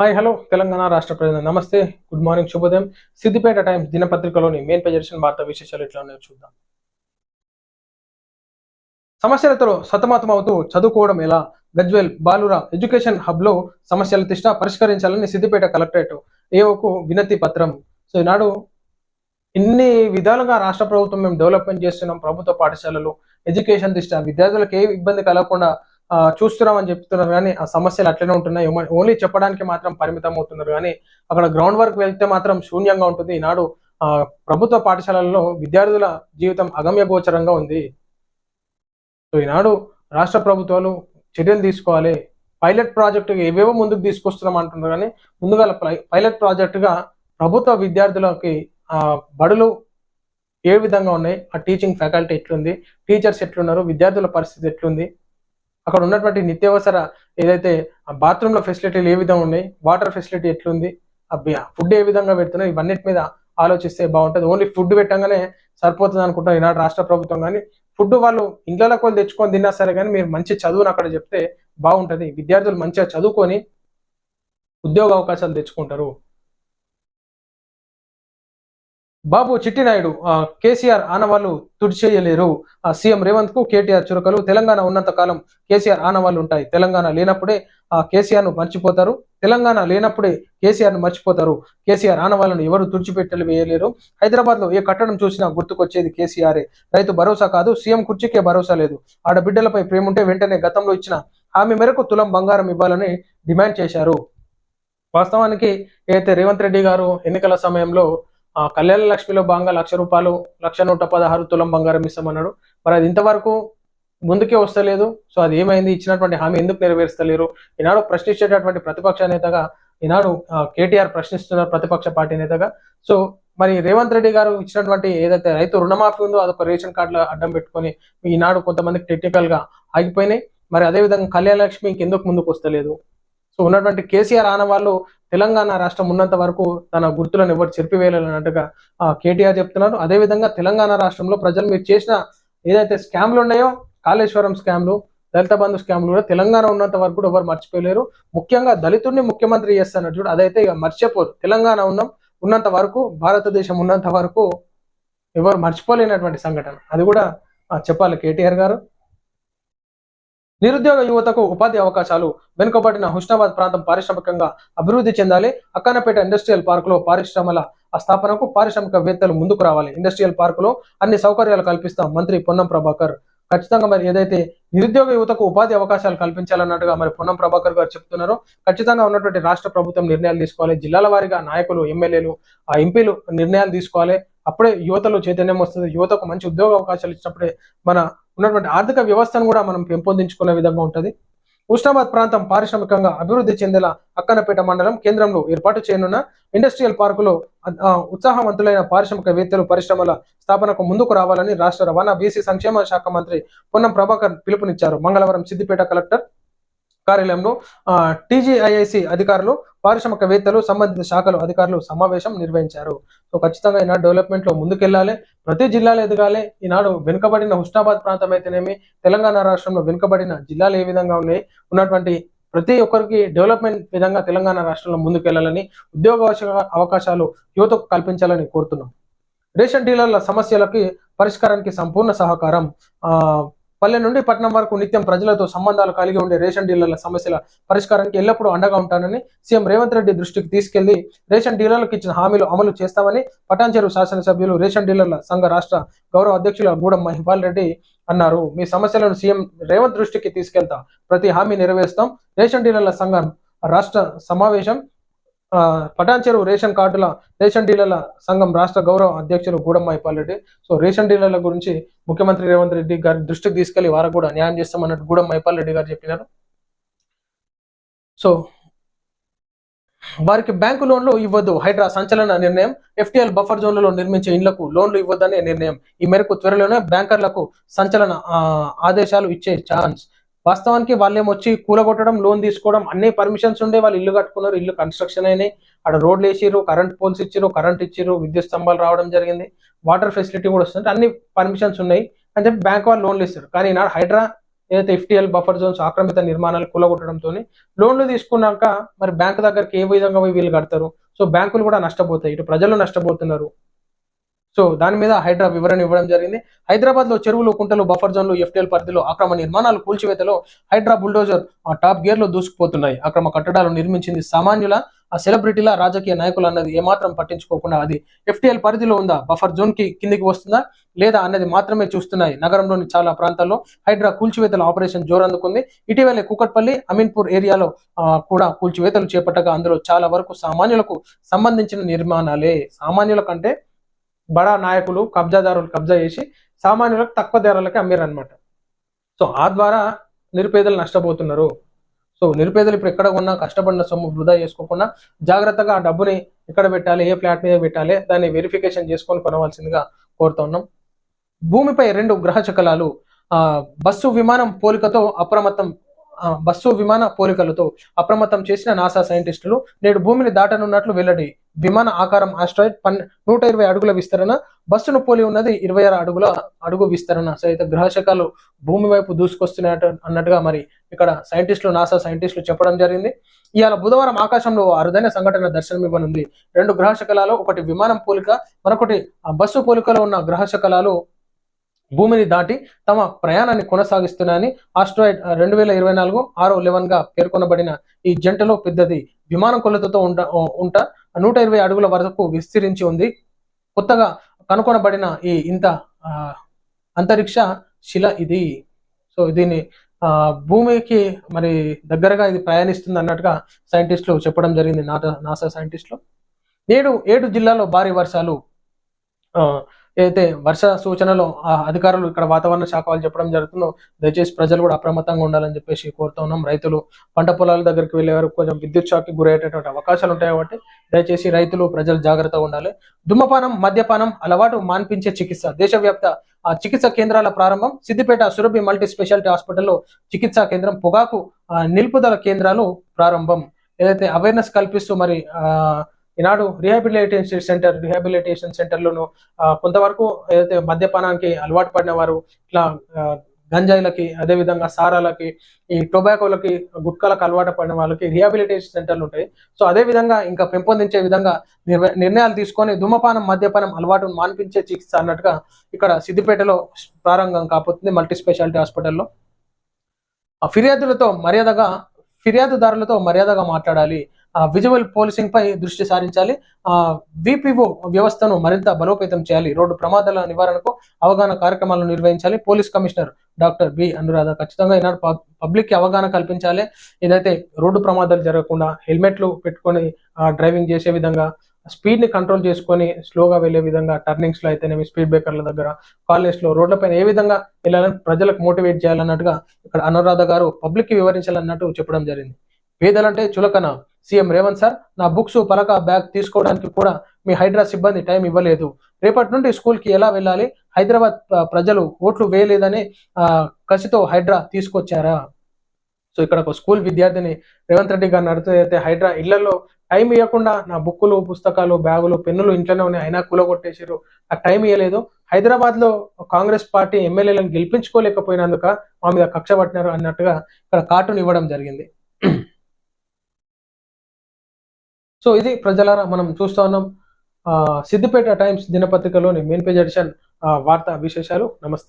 Hi hello Telangana రాష్ట్ర ప్రజలు నమస్తే గుడ్ మార్నింగ్ శుభోదయం. సిద్దిపేట టైమ్స్ దినపత్రికలోని మెయిన్ ప్రజర్షన్ వార్తా విశేషాలు ఎట్లా ఉన్నాయో చూద్దాం. సమస్యలతో సతమతమవుతూ చదువుకోవడం ఎలా? గజ్వేల్ బాలురా ఎడ్యుకేషన్ హబ్లో సమస్యల తిష్ట పరిష్కరించాలని సిద్దిపేట కలెక్టరేట్ ఏఓకు వినతి పత్రం. సో ఈనాడు ఇన్ని విధాలుగా రాష్ట్ర ప్రభుత్వం మేము డెవలప్మెంట్ చేస్తున్నాం ప్రభుత్వ పాఠశాలలు. ఎడ్యుకేషన్ దిష్ట విద్యార్థులకు ఏ ఇబ్బంది కలగకుండా చూస్తున్నామని చెప్తున్నారు కానీ ఆ సమస్యలు అట్లనే ఉంటున్నాయి. ఓన్లీ చెప్పడానికి మాత్రం పరిమితం అవుతున్నారు కానీ అక్కడ గ్రౌండ్ వర్క్ వెళ్తే మాత్రం శూన్యంగా ఉంటుంది. ఈనాడు ప్రభుత్వ పాఠశాలల్లో విద్యార్థుల జీవితం అగమ్య గోచరంగా ఉంది. సో ఈనాడు రాష్ట్ర ప్రభుత్వాలు చర్యలు తీసుకోవాలి. పైలట్ ప్రాజెక్టు ఏవేవో ముందుకు తీసుకొస్తున్నాం అంటున్నారు కానీ ముందుగా పైలట్ ప్రాజెక్టుగా ప్రభుత్వ విద్యార్థులకి ఆ బడులు ఏ విధంగా ఉన్నాయి? ఆ టీచింగ్ ఫ్యాకల్టీ ఎట్లుంది? టీచర్స్ ఎట్లున్నారు? విద్యార్థుల పరిస్థితి ఎట్లుంది? అక్కడ ఉన్నటువంటి నిత్యావసర ఏదైతే బాత్రూంలో ఫెసిలిటీలు ఏ విధంగా ఉన్నాయి వాటర్ ఫెసిలిటీ ఎట్లుంది ఫుడ్ ఏ విధంగా పెడుతున్నాయి ఇవన్నిటి మీద ఆలోచిస్తే బాగుంటుంది. ఓన్లీ ఫుడ్ పెట్టంగానే సరిపోతుంది అనుకుంటారు ఈనాడు రాష్ట్ర ప్రభుత్వం. కానీ ఫుడ్ వాళ్ళు ఇంట్లోకి వాళ్ళు తెచ్చుకొని తిన్నా సరే కానీ మీరు మంచి చదువును అక్కడ చెప్తే బాగుంటుంది. విద్యార్థులు మంచిగా చదువుకొని ఉద్యోగ అవకాశాలు తెచ్చుకుంటారు. బాబు చిట్టినాయుడు కేసీఆర్ ఆనవాళ్ళు తుడిచేయలేరు. ఆ, సీఎం రేవంత్కు కేటీఆర్ చురకలు. తెలంగాణ ఉన్నంత కాలం కేసీఆర్ ఆనవాళ్ళు ఉంటాయి. తెలంగాణ లేనప్పుడే ఆ కేసీఆర్ను మర్చిపోతారు. తెలంగాణ లేనప్పుడే కేసీఆర్ను మర్చిపోతారు. కేసీఆర్ ఆనవాళ్ళను ఎవరు తుడిచిపెట్టలు వేయలేరు. హైదరాబాద్లో ఏ కట్టడం చూసినా గుర్తుకొచ్చేది కేసీఆరే. రైతు భరోసా కాదు సీఎం కుర్చీకే భరోసా లేదు. ఆడబిడ్డలపై ప్రేమ ఉంటే వెంటనే గతంలో ఇచ్చిన హామీ మేరకు తులం బంగారం ఇవ్వాలని డిమాండ్ చేశారు. వాస్తవానికి ఏదైతే రేవంత్ రెడ్డి గారు ఎన్నికల సమయంలో కళ్యాణ లక్ష్మిలో భాగంగా లక్ష రూపాయలు లక్ష నూట పదహారు తులం బంగారం ఇస్తామన్నాడు. మరి అది ఇంతవరకు ముందుకే వస్తలేదు. సో అది ఏమైంది? ఇచ్చినటువంటి హామీ ఎందుకు నెరవేర్స్తలేరు? ఈనాడు ప్రశ్నించేటటువంటి ప్రతిపక్ష నేతగా ఈనాడు కేటీఆర్ ప్రశ్నిస్తున్నారు ప్రతిపక్ష పార్టీ నేతగా. సో మరి రేవంత్ రెడ్డి గారు ఇచ్చినటువంటి ఏదైతే రైతు రుణమాఫీ ఉందో అదొక రేషన్ కార్డులో అడ్డం పెట్టుకొని ఈనాడు కొంతమందికి టెక్నికల్గా ఆగిపోయినాయి. మరి అదేవిధంగా కళ్యాణ లక్ష్మి ఇంకెందుకు ముందుకు వస్తలేదు? సో ఉన్నటువంటి కేసీఆర్ ఆనవాళ్ళు తెలంగాణ రాష్ట్రం ఉన్నంత వరకు తన గుర్తులను ఎవరు చెరిపివేయాలన్నట్టుగా కేటీఆర్ చెప్తున్నారు. అదేవిధంగా తెలంగాణ రాష్ట్రంలో ప్రజలు మీరు చేసిన ఏదైతే స్కామ్లు ఉన్నాయో కాళేశ్వరం స్కామ్లు దళిత బంధు స్కామ్లు కూడా తెలంగాణ ఉన్నంత వరకు కూడా ఎవరు మర్చిపోలేరు. ముఖ్యంగా దళితుడిని ముఖ్యమంత్రి చేస్తున్నారు చూడు అదైతే ఇక మర్చిపోరు. తెలంగాణ ఉన్నాం ఉన్నంత వరకు భారతదేశం ఉన్నంత వరకు ఎవరు మర్చిపోలేనటువంటి సంఘటన. అది కూడా చెప్పాలి కేటీఆర్ గారు. నిరుద్యోగ యువతకు ఉపాధి అవకాశాలు వెనుకబడిన హుస్నాబాద్ ప్రాంతం పారిశ్రామికంగా అభివృద్ధి చెందాలి. అక్కానపేట ఇండస్ట్రియల్ పార్కులో పారిశ్రమల ఆ స్థాపనకు పారిశ్రామికవేత్తలు ముందుకు రావాలి. ఇండస్ట్రియల్ పార్కులో అన్ని సౌకర్యాలు కల్పిస్తాం మంత్రి పొన్నం ప్రభాకర్. ఖచ్చితంగా మరి ఏదైతే నిరుద్యోగ యువతకు ఉపాధి అవకాశాలు కల్పించాలన్నట్టుగా మరి పొన్నం ప్రభాకర్ గారు చెప్తున్నారో ఖచ్చితంగా ఉన్నటువంటి రాష్ట్ర ప్రభుత్వం నిర్ణయాలు తీసుకోవాలి. జిల్లాల వారీగా నాయకులు ఎమ్మెల్యేలు ఆ ఎంపీలు నిర్ణయాలు తీసుకోవాలి. అప్పుడే యువతలో చైతన్యం వస్తుంది. యువతకు మంచి ఉద్యోగ అవకాశాలు ఇచ్చినప్పుడే మన ఉన్నటువంటి ఆర్థిక వ్యవస్థను కూడా మనం పెంపొందించుకునే విధంగా ఉంటది. ఉష్ణాబాద్ ప్రాంతం పారిశ్రామికంగా అభివృద్ధి చెందేలా అక్కనపేట మండలం కేంద్రంలో ఏర్పాటు చేయనున్న ఇండస్ట్రియల్ పార్కులో ఉత్సాహవంతులైన పారిశ్రామికవేత్తలు పరిశ్రమల స్థాపనకు ముందుకు రావాలని రాష్ట్ర రవాణా బీసీ సంక్షేమ శాఖ మంత్రి పొన్నం ప్రభాకర్ పిలుపునిచ్చారు. మంగళవారం సిద్దిపేట కలెక్టర్ కార్యాలయంలో టీజీఐఐసి అధికారులు పారిశ్రామికవేత్తలు సంబంధిత శాఖలు అధికారులు సమావేశం నిర్వహించారు. సో ఖచ్చితంగా ఈనాడు డెవలప్మెంట్లో ముందుకెళ్ళాలి ప్రతి జిల్లాలో ఎదగాలి. ఈనాడు వెనుకబడిన హుస్నాబాద్ ప్రాంతం అయితేనేమి తెలంగాణ రాష్ట్రంలో వెనుకబడిన జిల్లాలు ఏ విధంగా ఉన్నాయి ఉన్నటువంటి ప్రతి ఒక్కరికి డెవలప్మెంట్ విధంగా తెలంగాణ రాష్ట్రంలో ముందుకెళ్ళాలని ఉద్యోగ అవకాశాలు యువతకు కల్పించాలని కోరుతున్నాం. రేషన్ డీలర్ల సమస్యలకి పరిష్కారానికి సంపూర్ణ సహకారం పల్లె నుండి పట్టణం వరకు నిత్యం ప్రజలతో సంబంధాలు కలిగి ఉండే రేషన్ డీలర్ల సమస్యల పరిష్కారానికి ఎల్లప్పుడూ అండగా ఉంటానని సీఎం రేవంత్ రెడ్డి దృష్టికి తీసుకెళ్ళి రేషన్ డీలర్లకు ఇచ్చిన హామీలు అమలు చేస్తామని పటాన్చెరు శాసనసభ్యులు రేషన్ డీలర్ల సంఘ రాష్ట్ర గౌరవ అధ్యక్షుల గూడెం మహిపాల్ రెడ్డి అన్నారు. మీ సమస్యలను సీఎం రేవంత్ దృష్టికి తీసుకెళ్తా. ప్రతి హామీ నెరవేరుస్తాం. రేషన్ డీలర్ల సంఘం రాష్ట్ర సమావేశం ఆ, పటాన్చెరు రేషన్ కార్డుల రేషన్ డీలర్ల సంఘం రాష్ట్ర గౌరవ అధ్యక్షులు గూడెం రెడ్డి సో రేషన్ డీలర్ల గురించి ముఖ్యమంత్రి రేవంత్ రెడ్డి గారి దృష్టికి తీసుకెళ్ళి వారికి కూడా న్యాయం చేస్తామన్నట్టు గూడెం మహిపాల్ రెడ్డి గారు చెప్పినారు. సో వారికి బ్యాంకు లోన్లు ఇవ్వద్దు హైడ్రా సంచలన నిర్ణయం. ఎఫ్టీఎల్ బఫర్ జోన్లలో నిర్మించే ఇండ్లకు లోన్లు ఇవ్వద్దనే నిర్ణయం. ఈ మేరకు త్వరలోనే బ్యాంకర్లకు సంచలన ఆదేశాలు ఇచ్చే ఛాన్స్. వాస్తవానికి వాళ్ళేమొచ్చి కూలగొట్టడం లోన్ తీసుకోవడం అన్ని పర్మిషన్స్ ఉండే వాళ్ళు ఇల్లు కట్టుకున్నారు ఇల్లు కన్స్ట్రక్షన్ అయినాయి. అక్కడ రోడ్లు వేసిర్రు కరెంట్ పోల్స్ ఇచ్చిర్రు కరెంట్ ఇచ్చిర్రు విద్యుత్ స్తంభాలు రావడం జరిగింది. వాటర్ ఫెసిలిటీ కూడా వస్తుంది. అన్ని పర్మిషన్స్ ఉన్నాయి. అని చెప్పి బ్యాంక్ వాళ్ళు లోన్లు ఇస్తారు. కానీ ఈనాడు హైడ్రా ఏదైతే ఎఫ్టీఎల్ బఫర్ జోన్స్ ఆక్రమిత నిర్మాణాలు కూలగొట్టడంతో లోన్లు తీసుకున్నాక మరి బ్యాంకు దగ్గరికి ఏ విధంగా వీళ్ళు కడతారు? సో బ్యాంకులు కూడా నష్టపోతాయి. ఇటు ప్రజలు నష్టపోతున్నారు. సో దాని మీద హైడ్రా వివరణ ఇవ్వడం జరిగింది. హైదరాబాద్లో చెరువులు కుంటలు బఫర్ జోన్లు ఎఫ్టీఎల్ పరిధిలో అక్రమ నిర్మాణాలు కూల్చివేతలో హైడ్రా బుల్డోజర్ ఆ టాప్ గేర్లో దూసుకుపోతున్నాయి. అక్రమ కట్టడాలు నిర్మించింది సామాన్యుల ఆ సెలబ్రిటీల రాజకీయ నాయకులు అన్నది ఏమాత్రం పట్టించుకోకుండా అది ఎఫ్టీఎల్ పరిధిలో ఉందా? బఫర్ జోన్కి కిందికి వస్తుందా? లేదా అన్నది మాత్రమే చూస్తున్నాయి నగరంలోని చాలా ప్రాంతాల్లో హైడ్రా కూల్చివేతల ఆపరేషన్ జోరందుకుంది. ఇటీవలే కుకట్పల్లి అమీన్పూర్ ఏరియాలో కూడా కూల్చివేతలు చేపట్టగా అందులో చాలా వరకు సామాన్యులకు సంబంధించిన నిర్మాణాలే. సామాన్యుల కంటే బడా నాయకులు కబ్జాదారులు కబ్జా చేసి సామాన్యులకు తక్కువ ధరలకి అమ్మారనమాట సో ఆ ద్వారా నిరుపేదలు నష్టపోతున్నారు. సో నిరుపేదలు ఇప్పుడు ఎక్కడ ఉన్నా కష్టపడిన సొమ్ము వృధా చేసుకోకుండా జాగ్రత్తగా ఆ డబ్బుని ఎక్కడ పెట్టాలి ఏ ఫ్లాట్ మీద పెట్టాలి దాన్ని వెరిఫికేషన్ చేసుకొని కొనవలసిందిగా కోరుతా ఉన్నాం. భూమిపై రెండు గ్రహ శకలాలు బస్సు విమానం పోలికతో అప్రమత్తం బస్సు విమాన పోలికలతో అప్రమత్తం చేసిన నాసా సైంటిస్టులు నేడు భూమిని దాటనున్నట్లు వెల్లడి విమాన ఆకారం ఆస్ట్రాయిడ్ పన్ నూట ఇరవై అడుగుల విస్తరణ బస్సును పోలి ఉన్నది ఇరవై ఆరు అడుగుల అడుగు విస్తరణ. సో అయితే గ్రహశకాలు భూమి వైపు దూసుకొస్తున్నాయి అన్నట్టుగా మరి ఇక్కడ సైంటిస్టులు నాసా సైంటిస్టులు చెప్పడం జరిగింది. ఇవాళ బుధవారం ఆకాశంలో అరుదైన సంఘటన దర్శనం ఇవ్వనుంది. రెండు గ్రహశకలాలు ఒకటి విమానం పోలిక మరొకటి ఆ బస్సు పోలికలో ఉన్న గ్రహశకలాలు భూమిని దాటి తమ ప్రయాణాన్ని కొనసాగిస్తున్నాయని ఆస్ట్రాయిడ్ రెండు వేల ఇరవై నాలుగు ఆరో లెవెన్గా పేర్కొనబడిన ఈ జంటలో పెద్దది విమానం కొలతతో ఉంట ఉంట నూట ఇరవై అడుగుల వరకు విస్తరించి ఉంది. కొత్తగా కనుగొనబడిన ఈ ఇంత అంతరిక్ష శిల ఇది. సో దీన్ని భూమికి మరి దగ్గరగా ఇది ప్రయాణిస్తుంది అన్నట్టుగా సైంటిస్టులు చెప్పడం జరిగింది నాటా నాసా సైంటిస్టులు. నేడు ఏడు జిల్లాలో భారీ వర్షాలు ఏదైతే వర్ష సూచనలు ఆ అధికారులు ఇక్కడ వాతావరణ శాఖ వాళ్ళు చెప్పడం జరుగుతుందో దయచేసి ప్రజలు కూడా అప్రమత్తంగా ఉండాలని చెప్పేసి కోరుతూ ఉన్నాం. రైతులు పంట పొలాల దగ్గరికి వెళ్ళే వరకు కొంచెం విద్యుత్ షాక్కి గురయ్యేటటువంటి అవకాశాలు ఉంటాయి కాబట్టి దయచేసి రైతులు ప్రజలు జాగ్రత్తగా ఉండాలి. దుమ్మపానం మద్యపానం అలవాటు మాన్పించే చికిత్స. దేశవ్యాప్త ఆ చికిత్స కేంద్రాల ప్రారంభం. సిద్దిపేట సురభి మల్టీ స్పెషాలిటీ హాస్పిటల్లో చికిత్సా కేంద్రం పొగాకు ఆ, నిలుపుదల కేంద్రాలు ప్రారంభం. ఏదైతే అవేర్నెస్ కల్పిస్తూ మరి ఆ, ఈనాడు రిహాబిలిటేషన్ సెంటర్ రిహాబిలిటేషన్ సెంటర్లోను కొంతవరకు ఏదైతే మద్యపానానికి అలవాటు పడిన వారు ఇట్లా గంజాయిలకి అదేవిధంగా సారాలకి ఈ టొబాకోలకి గుట్కాలకు అలవాటు పడిన వాళ్ళకి రిహాబిలిటేషన్ సెంటర్లు ఉంటాయి. సో అదే విధంగా ఇంకా పెంపొందించే విధంగా నిర్ణయాలు తీసుకొని ధూమపానం మద్యపానం అలవాటును మాన్పించే చికిత్స అన్నట్టుగా ఇక్కడ సిద్దిపేటలో ప్రారంభం కాపోతుంది మల్టీ స్పెషాలిటీ హాస్పిటల్లో. ఆ ఫిర్యాదులతో మర్యాదగా ఫిర్యాదుదారులతో మర్యాదగా మాట్లాడాలి. విజువల్ పోలీసింగ్ పై దృష్టి సారించాలి. ఆ విపిఓ వ్యవస్థను మరింత బలోపేతం చేయాలి. రోడ్డు ప్రమాదాల నివారణకు అవగాహన కార్యక్రమాలను నిర్వహించాలి. Police commissioner doctor B Anuradha ఖచ్చితంగా ఈనాడు పబ్లిక్కి అవగాహన కల్పించాలి. ఏదైతే రోడ్డు ప్రమాదాలు జరగకుండా హెల్మెట్లు పెట్టుకొని డ్రైవింగ్ చేసే విధంగా స్పీడ్ని కంట్రోల్ చేసుకొని స్లోగా వెళ్ళే విధంగా టర్నింగ్స్లో అయితేనేమి స్పీడ్ బ్రేకర్ల దగ్గర కాలేజ్లో రోడ్లపైన ఏ విధంగా వెళ్ళాలని ప్రజలకు మోటివేట్ చేయాలన్నట్టుగా ఇక్కడ అనురాధ గారు పబ్లిక్కి వివరించాలన్నట్టు చెప్పడం జరిగింది. పేదలంటే చులకన. సీఎం రేవంత్ సార్ నా బుక్స్ పలక బ్యాగ్ తీసుకోవడానికి కూడా మీ హైడ్రా సిబ్బంది టైం ఇవ్వలేదు. రేపటి నుండి స్కూల్కి ఎలా వెళ్ళాలి? హైదరాబాద్ ప్రజలు ఓట్లు వేయలేదని కసితో హైడ్రా తీసుకొచ్చారా? సో ఇక్కడ ఒక స్కూల్ విద్యార్థిని రేవంత్ రెడ్డి గారు నడుతూ అయితే హైడ్రా ఇళ్ళలో టైం ఇవ్వకుండా నా బుక్కులు పుస్తకాలు బ్యాగులు పెన్నులు ఇంట్లోనే ఉన్నాయి అయినా కూలగొట్టేసారు ఆ టైం ఇవ్వలేదు హైదరాబాద్లో కాంగ్రెస్ పార్టీ ఎమ్మెల్యేలను గెలిపించుకోలేకపోయినందుక మా మీద కక్ష పట్టినారు అన్నట్టుగా ఇక్కడ కార్టూన్ ఇవ్వడం జరిగింది. సో ఇది ప్రజలారా మనం చూస్తూ ఉన్నాం. ఆ, సిద్దిపేట టైమ్స్ దినపత్రికలోని మెయిన్ పేజ్ ఎడిషన్ ఆ, వార్తా విశేషాలు. నమస్తే.